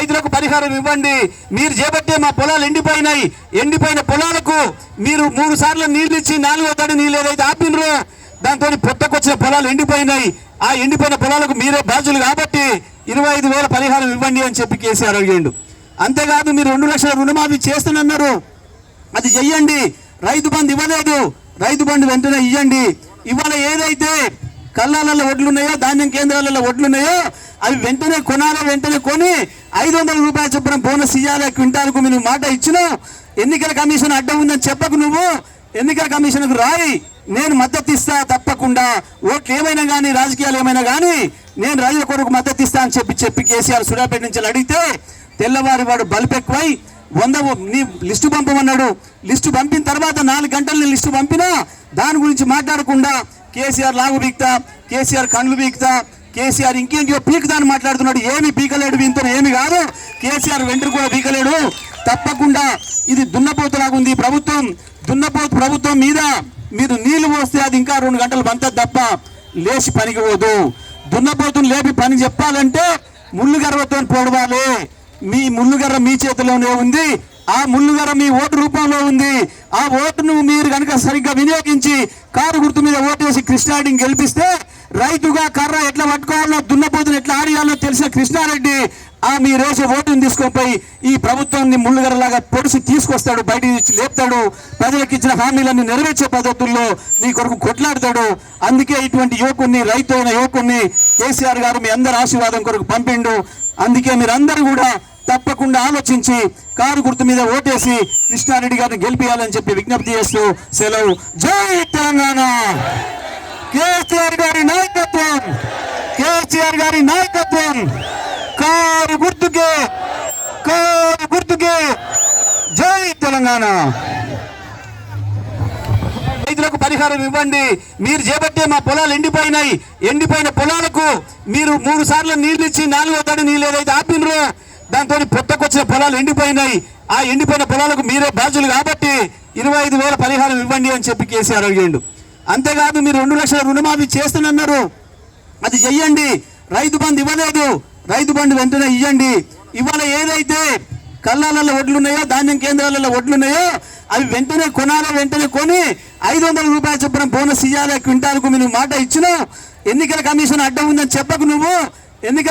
రైతులకు పరిహారం ఇవ్వండి. మీరు చేపట్టే మా పొలాలు ఎండిపోయినాయి. ఎండిపోయిన పొలాలకు మీరు మూడు సార్లు నీళ్ళు ఇచ్చి నాలుగో తడి నీళ్ళు ఏదైతే ఆపినరో దాంతో పొట్టకొచ్చిన పొలాలు ఎండిపోయినాయి. ఆ ఎండిపోయిన పొలాలకు మీరే బాధ్యులు కాబట్టి ఇరవై ఐదు వేల పరిహారం ఇవ్వండి అని చెప్పి కేసీఆర్ అడిగాడు. అంతేకాదు మీరు రెండు లక్షల రుణమాఫీ చేస్తానన్నారు అది చెయ్యండి. రైతు బంధు ఇవ్వలేదు. రైతు బంధు వెంటనే ఇవ్వండి ఇవాళ ఏదైతే కళ్ళాలలో ఒడ్లు ఉన్నాయో ధాన్యం కేంద్రాలలో ఒడ్లు ఉన్నాయో అవి వెంటనే కొనాలి వెంటనే కొని ఐదు వందల రూపాయల చొప్పున బోనస్ ఇవ్వాలి క్వింటాలకు మీరు మాట ఇచ్చినావు ఎన్నికల కమిషన్ అడ్డం ఉందని చెప్పకు నువ్వు? ఎన్నికల కమిషన్కు రాయి. నేను మద్దతు ఇస్తా తప్పకుండా. ఓట్లు ఏమైనా కానీ రాజకీయాలు ఏమైనా కానీ నేను రైతుల కొరకు మద్దతు ఇస్తా అని చెప్పి చెప్పి కేసీఆర్ సూర్యాపేట నుంచి అడిగితే తెల్లవారి వాడు బలిపెక్కువై వంద నీ లిస్టు పంపమన్నాడు. లిస్టు పంపిన తర్వాత నాలుగు గంటలు నేను లిస్టు పంపినా దాని గురించి మాట్లాడకుండా కేసీఆర్ లాగు బీక్తా కేసీఆర్ కండ్లు బీక్తా కేసీఆర్ ఇంకేంటియో పీకదాన్ని మాట్లాడుతున్నాడు. ఏమి పీకలేడు ఇంత ఏమి కాదు. కేసీఆర్ వెంట్రు కూడా పీకలేడు. తప్పకుండా ఇది దున్నపోతులాగా ఉంది ప్రభుత్వం. దున్నపోతు ప్రభుత్వం మీద మీరు నీళ్ళు పోస్తే అది ఇంకా రెండు గంటలు బంతది తప్ప లేచి పనికి పోదు. దున్నపోతుని లేపి పని చెప్పాలంటే ముళ్ళు గర్వతో పొడవాలి. మీ ముళ్ళుగర్ర మీ చేతిలోనే ఉంది. ఆ ముళ్ళుగర్ర మీ ఓటు రూపంలో ఉంది. ఆ ఓటును మీరు కనుక సరిగ్గా వినియోగించి కారు గుర్తు మీద ఓటేసి కృష్ణాడిని గెలిపిస్తే రైతుగా కర్ర ఎట్లా పట్టుకోవాలో దున్నపోతులు ఎట్లా ఆడియాలో తెలిసిన కృష్ణారెడ్డి ఆ మీ రోజు ఓటుని తీసుకొని ఈ ప్రభుత్వాన్ని ముళ్ళుగర్రలాగా పొడిసి తీసుకొస్తాడు బయట నుంచి లేపుతాడు ప్రజలకు ఇచ్చిన హామీలన్నీ నెరవేర్చే పద్ధతుల్లో మీ కొరకు కొట్లాడతాడు. అందుకే ఇటువంటి యువకుణ్ణి రైతు అయిన యువకుణ్ణి కేసీఆర్ గారు మీ అందరి ఆశీర్వాదం కొరకు పంపిండు. అందుకే మీరందరూ కూడా తప్పకుండా ఆలోచించి కారు గుర్తు మీద ఓటేసి కృష్ణారెడ్డి గారిని గెలిపించాలని చెప్పి విజ్ఞప్తి చేస్తూ సెలవు. జై తెలంగాణ! కేసీఆర్ గారి నాయకత్వం. కేసీఆర్ గారి నాయకత్వం. కారు గుర్తుకే కారు గుర్తుకే. జై తెలంగాణ. రైతులకు పరిహారం ఇవ్వండి. మీరు చేపట్టే మా పొలాలు ఎండిపోయినాయి. ఎండిపోయిన పొలాలకు మీరు మూడు సార్లు నీళ్ళు ఇచ్చి నాలుగో తడి నీళ్ళు ఏదైతే ఆపినరో దాంతో పొట్టకొచ్చిన పొలాలు ఎండిపోయినాయి. ఆ ఎండిపోయిన పొలాలకు మీరే బాధ్యులు కాబట్టి ఇరవై ఐదు వేల పరిహారం ఇవ్వండి అని చెప్పి కేసీఆర్ అడిగిండు. అంతేకాదు మీరు రెండు లక్షల రుణమాఫీ చేస్తున్నారు అది చెయ్యండి. రైతు బంధు ఇవ్వలేదు. రైతు బంధు వెంటనే ఇవ్వండి ఇవాళ ఏదైతే కళ్ళాలలో ఒడ్లు ఉన్నాయో ధాన్యం కేంద్రాలలో ఒడ్లు ఉన్నాయో అవి వెంటనే కొనాలి వెంటనే కొని ఐదు వందల రూపాయల చొప్పున బోనస్ ఇవ్వాలి క్వింటాలకు మీరు మాట ఇచ్చినావు. ఎన్నికల కమిషన్ అడ్డం ఉందని చెప్పకు నువ్వు. ఎన్నికల